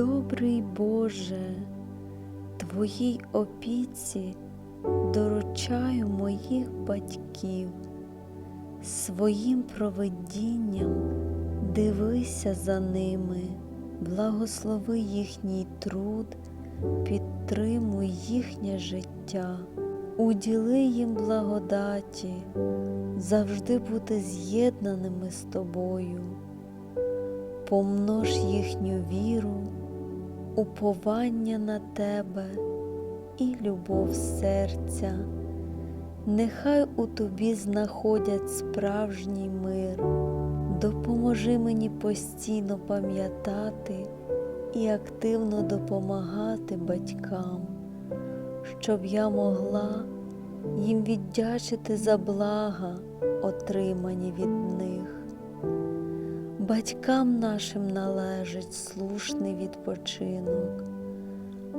Добрий Боже, Твоїй опіці доручаю моїх батьків, своїм провидінням дивися за ними, благослови їхній труд, підтримуй їхнє життя, уділи їм благодаті, завжди бути з'єднаними з тобою. Помнож їхню віру, уповання на тебе і любов серця. Нехай у тобі знаходять справжній мир, допоможи мені постійно пам'ятати і активно допомагати батькам, щоб я могла їм віддячити за блага, отримані від них. Батькам нашим належить слушний відпочинок,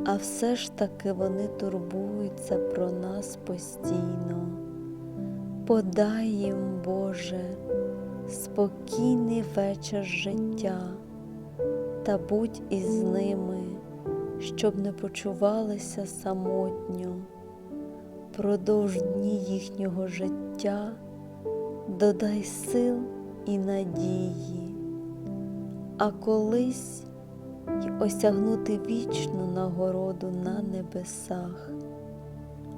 а все ж таки вони турбуються про нас постійно. Подай їм, Боже, спокійний вечір життя та будь із ними, щоб не почувалися самотньо. Продовж дні їхнього життя додай сил і надії, а колись й осягнути вічну нагороду на небесах.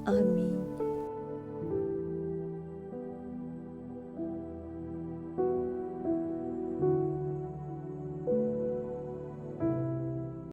Амінь.